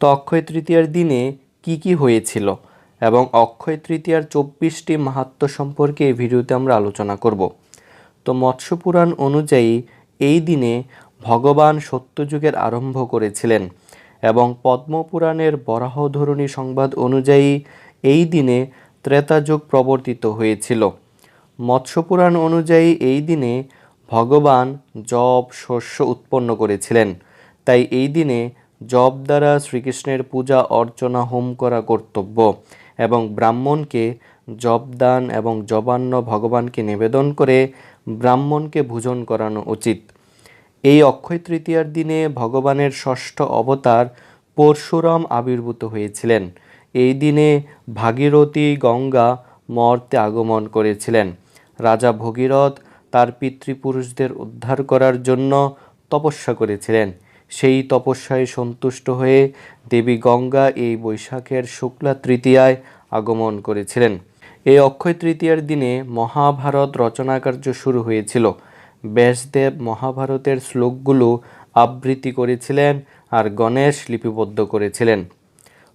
তো অক্ষয় তৃতীয়ার দিনে কি কি হয়েছিল এবং অক্ষয় তৃতীয়ার চব্বিশটি মাহাত্ম্য সম্পর্কে এই ভিডিওতে আমরা আলোচনা করব। তো মৎস্য পুরাণ অনুযায়ী এই দিনে ভগবান সত্যযুগের আরম্ভ করেছিলেন এবং পদ্মপুরাণের বরাহধরণী সংবাদ অনুযায়ী এই দিনে ত্রেতাযুগ প্রবর্তিত হয়েছিল। মৎস্যপুরাণ অনুযায়ী এই দিনে ভগবান জব শস্য উৎপন্ন করেছিলেন। তাই এই দিনে জব দ্বারা শ্রীকৃষ্ণের পূজা, অর্চনা, হোম করা কর্তব্য এবং ব্রাহ্মণকে জবদান এবং জবান্ন ভগবানকে নিবেদন করে ব্রাহ্মণকে ভোজন করানো উচিত। এই অক্ষয় তৃতীয়ার দিনে ভগবানের ষষ্ঠ অবতার পরশুরাম আবির্ভূত হয়েছিলেন। এই দিনে ভাগীরথী গঙ্গা মর্তে আগমন করেছিলেন। রাজা ভগীরথ তার পিতৃপুরুষদের উদ্ধার করার জন্য তপস্যা করেছিলেন। সেই তপস্যায় সন্তুষ্ট হয়ে দেবী গঙ্গা এই বৈশাখের শুক্লা তৃতীয়ায় আগমন করেছিলেন। এই অক্ষয় তৃতীয়ার দিনে মহাভারত রচনাকার্য শুরু হয়েছিল। ব্যাসদেব মহাভারতের শ্লোকগুলো আবৃত্তি করেছিলেন আর গণেশ লিপিবদ্ধ করেছিলেন।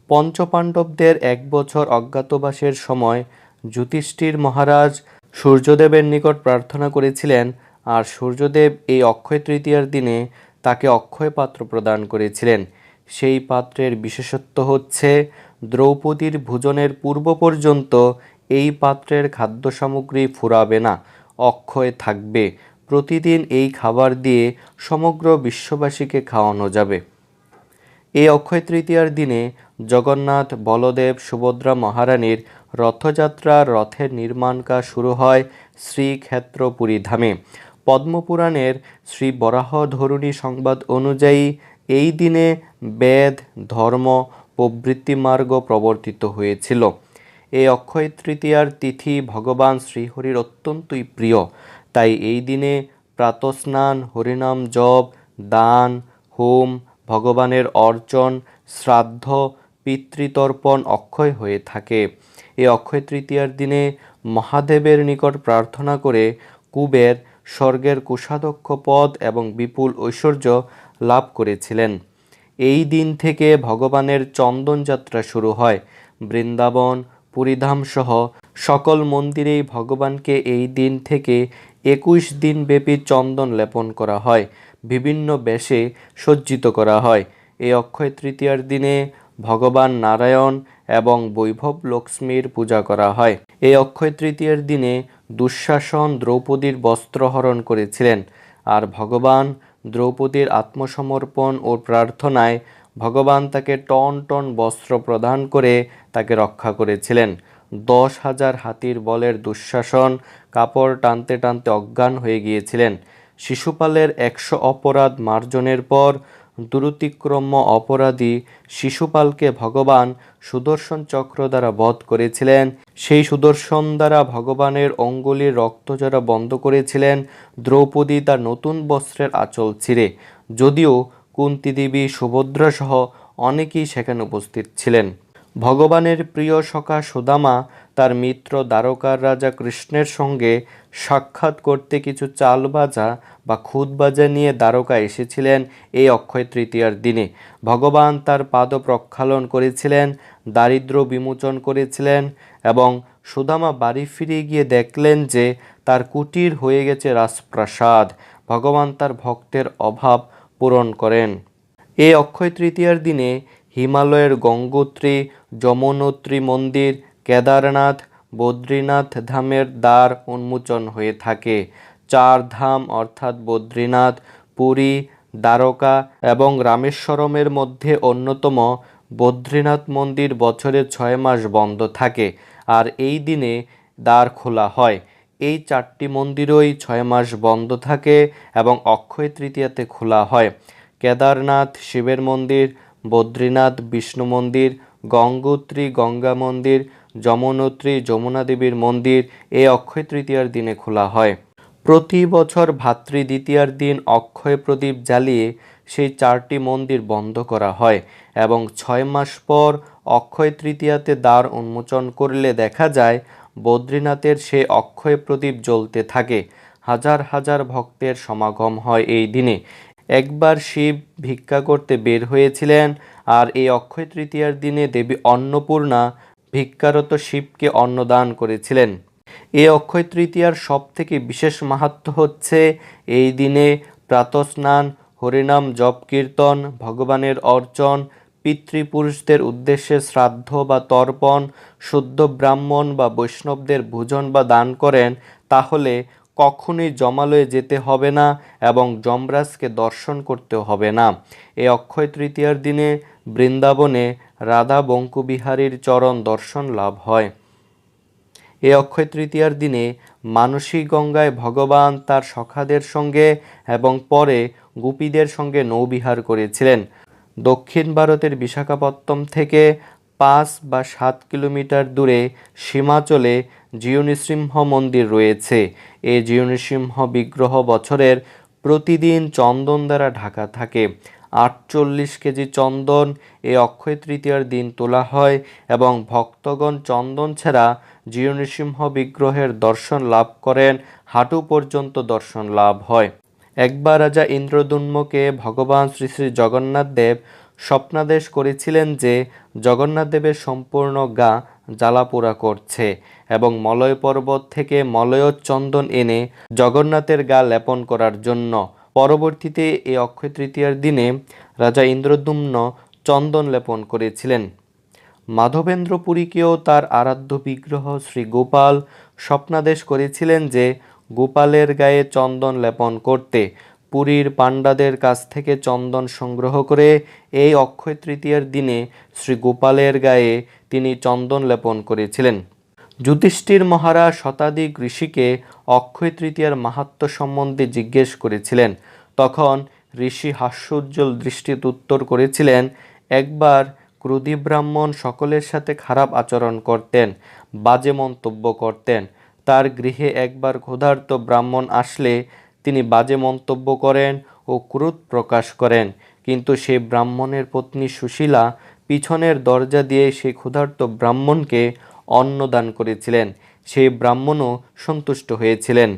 পঞ্চপাণ্ডবদের এক বছর অজ্ঞাতবাসের সময় যুধিষ্ঠির মহারাজ সূর্যদেবের নিকট প্রার্থনা করেছিলেন, আর সূর্যদেব এই অক্ষয় তৃতীয়ার দিনে তাকে অক্ষয় পাত্র প্রদান করেছিলেন। সেই পাত্রের বিশেষত্ব হচ্ছে, দ্রৌপদীর ভোজনের পূর্ব পর্যন্ত এই পাত্রের খাদ্য সামগ্রী ফুরাবে না, অক্ষয় থাকবে। প্রতিদিন এই খাবার দিয়ে সমগ্র বিশ্ববাসীকে খাওয়ানো যাবে। এই অক্ষয় তৃতীয়ার দিনে জগন্নাথ, বলদেব, সুভদ্রা মহারানীর রথযাত্রার রথের নির্মাণ কাজ শুরু হয় শ্রীক্ষেত্র পুরী ধামে। পদ্মপুরাণের শ্রী বরাহ ধরুণী সংবাদ অনুযায়ী, এই দিনে বেদ, ধর্ম, প্রবৃত্তি মার্গ প্রবর্তিত হয়েছিল। এই অক্ষয় তৃতীয়ার তিথি ভগবান শ্রীহরির অত্যন্তই প্রিয়। তাই এই দিনে প্রাতস্নান, হরিনাম জপ, দান, হোম, ভগবানের অর্চন, শ্রাদ্ধ, পিতৃতর্পণ অক্ষয় হয়ে থাকে। এই অক্ষয় তৃতীয়ার দিনে মহাদেবের নিকট প্রার্থনা করে কুবের স্বর্গের কোষাধ্যক্ষ পদ এবং বিপুল ঐশ্বর্য লাভ করেছিলেন। এই দিন থেকে ভগবানের চন্দন যাত্রা শুরু হয়। বৃন্দাবন, পুরীধাম সহ সকল মন্দিরেই ভগবানকে এই দিন থেকে একুশ দিন ব্যাপী চন্দন লেপন করা হয়। বিভিন্ন বেশে সজ্জিত করা হয়। এই অক্ষয় তৃতীয়ার দিনে ভগবান নারায়ণ এবং বৈভব লক্ষ্মীর পূজা করা হয়। এই অক্ষয় তৃতীয়ার দিনে দুঃশাসন দ্রৌপদীর বস্ত্রহরণ করেছিলেন আর ভগবান দ্রৌপদীর আত্মসমর্পণ ও প্রার্থনায় ভগবান তাকে টন টন বস্ত্র প্রদান করে তাকে রক্ষা করেছিলেন। দশ হাজার হাতির বলের দুঃশাসন কাপড় টানতে টানতে অজ্ঞান হয়ে গিয়েছিলেন। শিশুপালের একশো অপরাধ মার্জনের পর দুরতিক্রম্য অপরাধী শিশুপালকে ভগবান সুদর্শন চক্র দ্বারা বধ করেছিলেন। সেই সুদর্শন দ্বারা ভগবানের অঙ্গুলির রক্ত রক্তজরা বন্ধ করেছিলেন, দ্রৌপদী তার নতুন বস্ত্রের আঁচল ছিঁড়ে। যদিও কুন্তিদেবী সুভদ্রাসহ সুভদ্রা সহ অনেকেই সেখানে উপস্থিত ছিলেন। ভগবানের প্রিয় সখা সুদামা তার মিত্র দ্বারকার রাজা কৃষ্ণের সঙ্গে সাক্ষাৎ করতে কিছু চাল বাজা বা খুদ বাজা নিয়ে দ্বারকা এসেছিলেন এই অক্ষয় তৃতীয়ার দিনে। ভগবান তার পাদ প্রক্ষালন করেছিলেন দারিদ্র বিমোচন করেছিলেন এবং সুদামা বাড়ি ফিরে গিয়ে দেখলেন যে তার কুটির হয়ে গেছে রাজপ্রাসাদ। ভগবান তার ভক্তের অভাব পূরণ করেন। এই অক্ষয় তৃতীয়ার দিনে হিমালয়ের গঙ্গোত্রী, যমনোত্রী মন্দির, কেদারনাথ, বদ্রীনাথ ধামের দ্বার উন্মোচন হয়ে থাকে। চার ধাম অর্থাৎ বদ্রীনাথ, পুরী, দ্বারকা এবং রামেশ্বরমের মধ্যে অন্যতম বদ্রীনাথ মন্দির বছরে ছয় মাস বন্ধ থাকে আর এই দিনে দ্বার খোলা হয়। এই চারটি মন্দিরই ছয় মাস বন্ধ থাকে এবং অক্ষয় তৃতীয়াতে খোলা হয়। কেদারনাথ শিবের মন্দির বদ্রীনাথ বিষ্ণু মন্দির, গঙ্গোত্রী গঙ্গা মন্দির, যমনোত্রী যমুনা দেবীর মন্দির এই অক্ষয় তৃতীয়ার দিনে খোলা হয়। প্রতি বছর ভাতৃ দ্বিতীয়ার দিন অক্ষয় প্রদীপ জ্বালিয়ে সেই চারটি মন্দির বন্ধ করা হয় এবং ছয় মাস পর অক্ষয় তৃতীয়াতে দ্বার উন্মোচন করলে দেখা যায় বদ্রীনাথের সে অক্ষয় প্রদীপ জ্বলতে থাকে। হাজার হাজার ভক্তের সমাগম হয় এই দিনে। একবার শিব ভিক্ষা করতে বের হয়েছিলেন আর এই অক্ষয় তৃতীয়ার দিনে দেবী অন্নপূর্ণা ভিক্ষারত শিবকে অন্নদান করেছিলেন। এই অক্ষয় তৃতীয়ার সবথেকে বিশেষ মাহাত্ম্য হচ্ছে এই দিনে প্রাতস্নান, হরিনাম, জপ কীর্তন, ভগবানের অর্চন, পিতৃপুরুষদের উদ্দেশ্যে শ্রাদ্ধ বা তর্পণ, শুদ্ধ ব্রাহ্মণ বা বৈষ্ণবদের ভোজন বা দান করেন, তাহলে কখনোই জমালয়ে যেতে হবে না এবং যমরাজকে দর্শন করতে হবে না। এই অক্ষয় তৃতীয়ার দিনে বৃন্দাবনে রাধা বঙ্কুবিহারীর চরণ দর্শন লাভ হয়। এই অক্ষয় তৃতীয়ার দিনে মানসী গঙ্গায় ভগবান তার সখাদের সঙ্গে এবং পরে গোপীদের সঙ্গে নৌবিহার করেছিলেন। দক্ষিণ ভারতের বিশাখাপত্তম থেকে পাঁচ বা সাত কিলোমিটার দূরে সীমাচলে জিওনৃসিংহ মন্দির রয়েছে। এই জিওনৃসিংহ বিগ্রহ বছরের প্রতিদিন চন্দন দ্বারা ঢাকা থাকে। আটচল্লিশ কেজি চন্দন এই অক্ষয় তৃতীয়ার দিন তোলা হয় এবং ভক্তগণ চন্দন ছাড়া জিও নৃসিংহ বিগ্রহের দর্শন লাভ করেন, হাঁটু পর্যন্ত দর্শন লাভ হয়। একবার রাজা ইন্দ্রদুম্নকে ভগবান শ্রী শ্রী জগন্নাথ দেব স্বপ্নাদেশ করেছিলেন যে, জগন্নাথ দেবের সম্পূর্ণ গা জ্বালাপোড়া করছে এবং মলয় পর্বত থেকে মলয়োচ্চন্দন এনে জগন্নাথের গা লেপন করার জন্য। পরবর্তীতে এই অক্ষয় তৃতীয়ার দিনে রাজা ইন্দ্রদুম্ন চন্দন লেপন করেছিলেন। মাধবেন্দ্রপুরীকেও তার আরাধ্য বিগ্রহ শ্রী গোপাল স্বপ্নাদেশ করেছিলেন যে গোপালের গায়ে চন্দন লেপন করতে পুরীর পাণ্ডাদের কাছ থেকে চন্দন সংগ্রহ করে এই অক্ষয় তৃতীয়ার দিনে শ্রী গোপালের গায়ে তিনি চন্দন লেপন করেছিলেন। যুধিষ্ঠির মহারাজ শতাধিক ঋষিকে অক্ষয় তৃতীয়ার মাহাত্ম সম্বন্ধে জিজ্ঞেস করেছিলেন। তখন ঋষি হাস্যোজ্জ্বল দৃষ্টিতে উত্তর করেছিলেন, একবার ক্রোধী ব্রাহ্মণ সকলের সাথে খারাপ আচরণ করতেন, বাজে মন্তব্য করতেন। তার গৃহে একবার ক্ষুধার্ত ব্রাহ্মণ আসলে তিনি বাজে মন্তব্য করেন ও ক্রোধ প্রকাশ করেন। কিন্তু সে ব্রাহ্মণের পত্নী সুশীলা পিছনের দরজা দিয়ে সে ক্ষুধার্ত ব্রাহ্মণকে অন্ন দান করেছিলেন। সেই ব্রাহ্মণও সন্তুষ্ট হয়েছিলেন।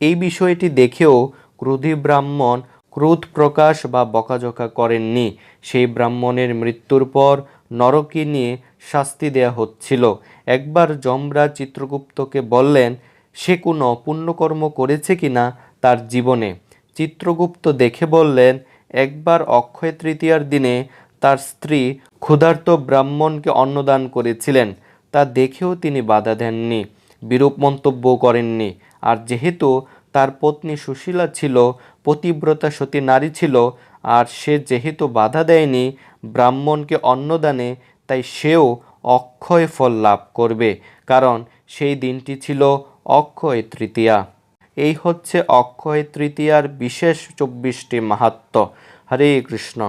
এই বিষয়টি দেখেও ক্রোধী ব্রাহ্মণ ক্রোধ প্রকাশ বা বকাঝকা করেননি। সেই ব্রাহ্মণের মৃত্যুর পর নরকে নিয়ে শাস্তি দেয়া হচ্ছিল। একবার যমরা চিত্রগুপ্তকে বললেন, সে কোনো পুণ্যকর্ম করেছে কিনা তার জীবনে। চিত্রগুপ্ত দেখে বললেন, একবার অক্ষয় তৃতীয়ার দিনে তার স্ত্রী ক্ষুধার্ত ব্রাহ্মণকে অন্নদান করেছিলেন। তা দেখেও তিনি বাধা দেননি, বিরূপ মন্তব্য করেননি। আর যেহেতু তার পত্নী সুশীলা ছিল, পতিব্রতা সতী নারী ছিল, আর সে যেহেতু বাধা দেয়নি ব্রাহ্মণকে অন্নদানে, তাই সেও অক্ষয় ফল লাভ করবে। কারণ সেই দিনটি ছিল অক্ষয় তৃতীয়া। এই হচ্ছে অক্ষয় তৃতীয়ার বিশেষ চব্বিশটি মাহাত্ম হরে কৃষ্ণ।